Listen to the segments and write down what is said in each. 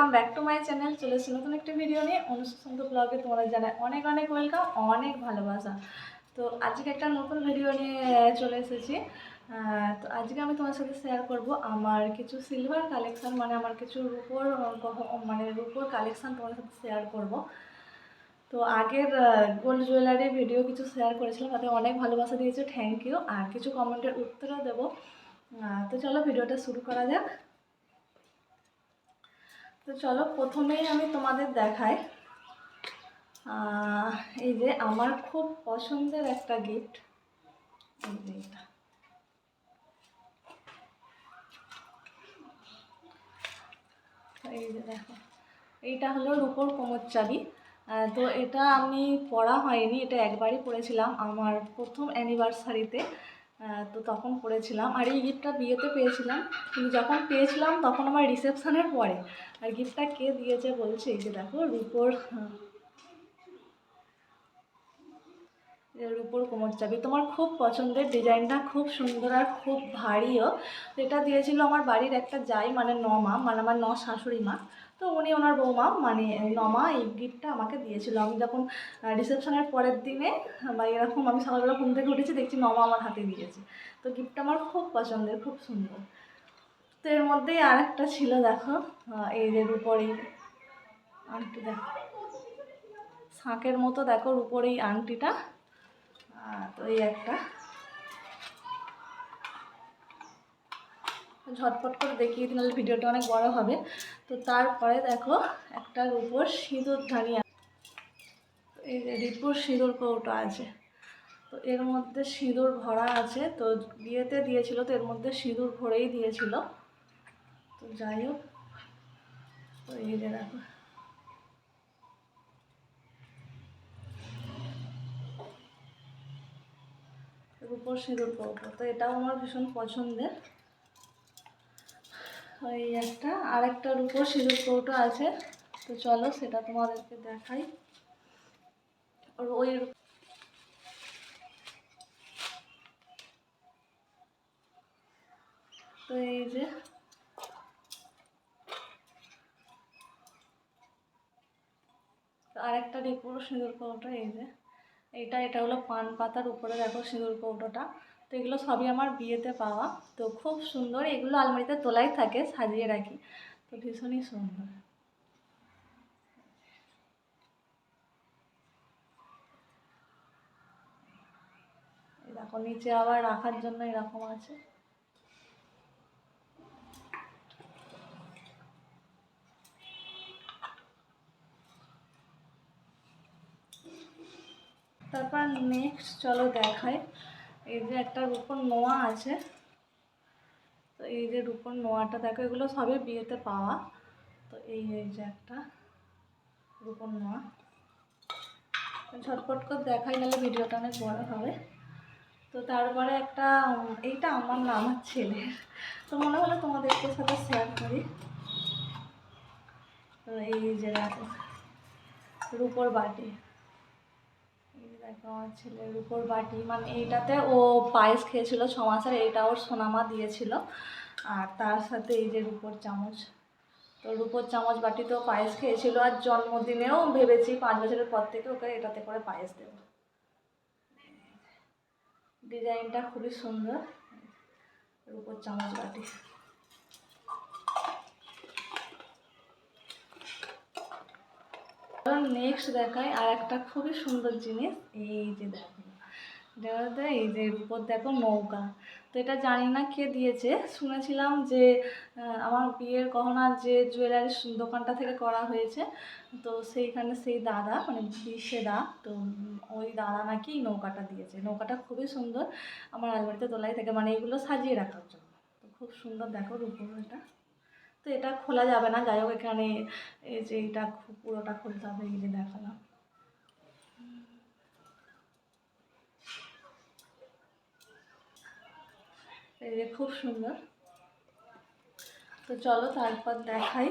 Welcome back to my channel চলে এসেছি নতুন একটি ভিডিও নিয়ে। অনুসন্ত ব্লগে তোমাদের জানাই অনেক অনেক ওয়েলকাম অনেক ভালোবাসা। তো আজকে একটা নতুন ভিডিও নিয়ে চলে এসেছি। তো আজকে আমি তোমার সাথে শেয়ার করব আমার কিছু সিলভার কালেকশন মানে আমার কিছু রূপোর মানে রূপোর কালেকশন তোমার সাথে শেয়ার করব। তো আগের গোল্ড জুয়েলারি ভিডিও কিছু শেয়ার করেছিলাম, তাতে অনেক ভালোবাসা দিয়েছে থ্যাংক ইউ আর কিছু কমেন্টের উত্তরও দেবো। তো চলো ভিডিওটা শুরু করা যাক। তো চলো প্রথমেই আমি তোমাদের দেখাই। এই যে আমার খুব পছন্দের একটা গিফট এই যে দেখো, এইটা হলো রূপোর কোমর চাবি তো এটা আমি পড়া হয়নি, এটা একবারই পড়েছিলাম আমার প্রথম অ্যানিভার্সারিতে তো তখন পড়েছিলাম আর এই গিফটটা বিয়েতে পেয়েছিলাম। কিন্তু যখন পেয়েছিলাম, তখন আমার রিসেপশনের পরে। আর গিফটটা কে দিয়েছে বলছে, এই যে দেখো, রূপোর এর উপর কোমর চাবি। তোমার খুব পছন্দের, ডিজাইনটা খুব সুন্দর আর খুব ভারীও। এটা দিয়েছিল আমার বাড়ির একটা যাই মানে ন মা মানে আমার ন শাশুড়ি মা। তো উনি ওনার বৌমা মানে নমা, এই গিফটটা আমাকে দিয়েছিল। আমি যখন রিসেপশনের পরের দিনে, বা এরকম আমি সকালবেলা ঘুম থেকে উঠেছি, দেখছি নমা আমার হাতে দিয়েছে। তো গিফটটা আমার খুব পছন্দের, খুব সুন্দর। তো এর মধ্যেই আরেকটা ছিল, দেখো এই যে রূপর। এই আংটি দেখো, শাঁখের মতো দেখো রূপর এই আংটিটা তো এই একটা। ঝটপট করে দেখিয়ে দিন নাহলে ভিডিওটা অনেক বড় হবে। তো তারপরে দেখো, একটা উপর সিঁদুর ধানি এই যে রিপুর সিঁদুর কৌটো আছে। তো এর মধ্যে সিঁদুর ভরা আছে। তো বিয়েতে দিয়েছিল, তো এর মধ্যে সিঁদুর ভরেই দিয়েছিল। তো যাই হোক, তো এই যে দেখো। রূপোর সিঁদুর কৌটো। তো এটাও আমার ভীষণ পছন্দের। ওই একটা আর একটা রূপোর সিঁদুর কৌটো আছে। তো চলো সেটা তোমাদেরকে দেখাই। ওই তো এই যে আর একটা রূপোর সিঁদুর কৌটো এই যে। এইটা এটা হলো পান পাতার উপরে দেখো সিঁদুর কৌটোটা তো এগুলো সবই আমার বিয়েতে পাওয়া। তো খুব সুন্দর, এগুলো আলমারিতে তোলাই থাকে, সাজিয়ে রাখি। তো ভীষণই সুন্দর। দেখো, নিচে আবার রাখার জন্য এরকম আছে। তারপর নেক্সট চলো দেখাই। এই যে একটা রূপোর নোয়া আছে। তো এই যে রূপোর নোয়াটা দেখো, এগুলো সবই বিয়েতে পাওয়া। তো এই এই যে একটা রূপোর নোয়া। ঝটপট করে দেখাই গেলে ভিডিওটা অনেক বড় হবে। তো তারপরে একটা এইটা আমার না, আমার ছেলের। তো মনে হলো তোমাদেরকে সাথে শেয়ার করি। তো এই যে রূপোর বাটি। দেখো, আমার ছেলের উপর বাটি মানে এইটাতে ও পায়েস খেয়েছিল ছ মাসের এইটা ওর সোনামা দিয়েছিল। আর তার সাথে এই যে রূপোর চামচ। তো রূপোর চামচ বাটিতেও পায়েস খেয়েছিল, আর জন্মদিনেও ভেবেছি পাঁচ বছরের পর থেকে ওকে এটাতে করে পায়েস দেবো। ডিজাইনটা খুবই সুন্দর, রূপোর চামচ বাটি। নেক্সট দেখায় আর একটা খুবই সুন্দর জিনিস, এই যে দেখো। দেখাতে এই যে উপর দেখো নৌকা। তো এটা জানি না কে দিয়েছে। শুনেছিলাম যে আমার বিয়ের গহনার যে জুয়েলারি দোকানটা থেকে করা হয়েছে, তো সেইখানে সেই দাদা মানে বিশেদা তো ওই দাদা নাকি নৌকাটা দিয়েছে। নৌকাটা খুবই সুন্দর। আমার আলমারিতে তোলাই থাকে মানে এগুলো সাজিয়ে রাখার জন্য। তো খুব সুন্দর দেখো রূপর এটা তো এটা খোলা যাবে না। যাই হোক, এখানে এই যে এটা পুরোটা খুলতে হবে, এই যে দেখালাম। এই যে খুব সুন্দর। তো চলো, তারপর দেখাই।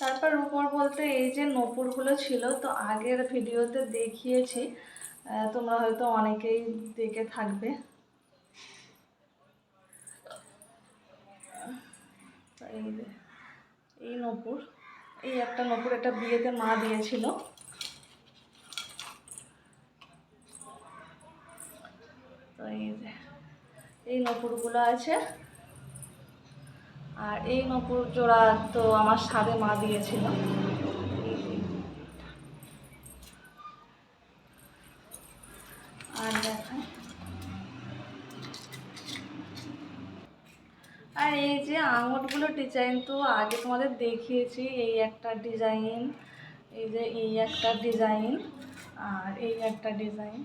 তারপর উপর বলতে এই যে নপুরগুলো ছিল, তো আগের ভিডিওতে দেখিয়েছি। তোমরা হয়তো অনেকেই দেখে থাকবে তো এই যে নপুর, এই একটা নপুর একটা বিয়েতে মা দিয়েছিল। তো এই যে, এই নপুরগুলো আছে। আর এই নপুর জোড়া তো আমার সাদে মা দিয়েছিল এই যে। আর দেখায় আঙুরগুলোর ডিজাইন তো আগে তোমাদের দেখিয়েছি, এই একটা ডিজাইন এই যে এই একটা ডিজাইন আর এই একটা ডিজাইন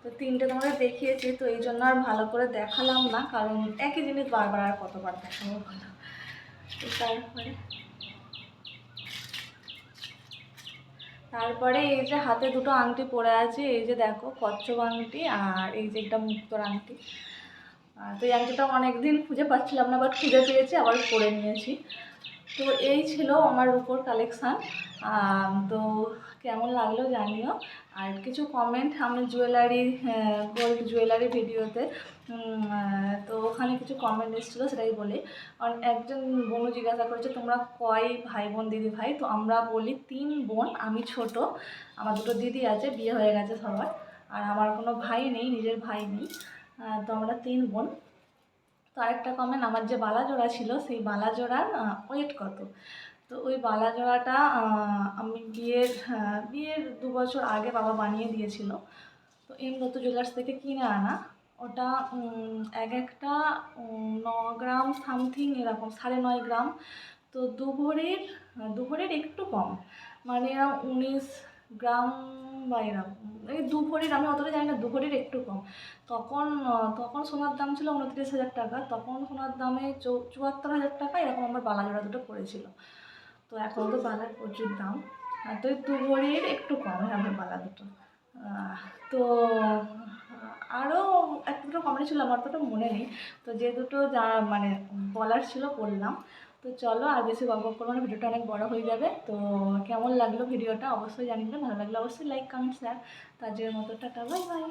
তো তিনটে তোমাদের দেখিয়েছি, তো এই জন্য আর ভালো করে দেখালাম না, কারণ একই জিনিস বারবার আর কতবার দেখাবো ভালো তারপরে? তারপরে এই যে হাতে দুটো আংটি পরে আছে, এই যে দেখো কচ্ছপ আংটি আর এই যে একটা মুক্তর আংটি। তো আংটিটা অনেকদিন খুঁজে পাচ্ছিলাম না বাট খুঁজে পেয়েছি, আবার পরে নিয়েছি। তো এই ছিল আমার উপর কালেকশান তো কেমন লাগল জানিও। আর কিছু কমেন্ট আমি জুয়েলারি গোল্ড জুয়েলারি ভিডিওতে তো ওখানে কিছু কমেন্ট এসেছিল, সেটাই বলি। একজন বোনও জিজ্ঞাসা করেছে, তোমরা কয় ভাই বোন দিদি, ভাই? তো আমরা বলি, তিন বোন, আমি ছোট। আমার দুটো দিদি আছে, বিয়ে হয়ে গেছে সবার। আর আমার কোনো ভাই নেই, নিজের ভাই নেই। তো আমরা তিন বোন। তো আরেকটা কমেন্ট আমার যে বালা জোড়া ছিল, সেই বালা জোড়ার ওয়েট কত? তো ওই বালা জোড়াটা আমি বিয়ের বিয়ের দু বছর আগে বাবা বানিয়ে দিয়েছিল। তো এম দত্ত জুয়েলার্স থেকে কিনে আনা। ওটা এক একটা ন গ্রাম সামথিং এরকম, সাড়ে নয় গ্রাম। তো দু ভরির দু ভরির একটু কম। মানে উনিশ গ্রাম বা এরকম এই দু ভরির, আমি অতটা জানি না, দু ভরির একটু কম। তখন তখন সোনার দাম ছিল উনত্রিশ হাজার টাকা। তখন সোনার দামে চুয়াত্তর হাজার টাকা এরকম আমার বালা জোড়া দুটো পড়েছিল। তো এখন তো বালার প্রচুর দাম। আর তো দু ভরির একটু কম হবে বালা দুটো। তো আরও এক দুটো কমেন্ট ছিল, আমার তো মনে নেই। তো যে দুটো যা মানে বলার ছিল, বললাম। তো চলো, আর বেশি গল্প করব না, ভিডিওটা অনেক বড় হয়ে যাবে। তো কেমন লাগল ভিডিওটা অবশ্যই জানিবে ভালো লাগল অবশ্যই লাইক কমেন্ট শেয়ার তার জন্য মতো টাটা বাই বাই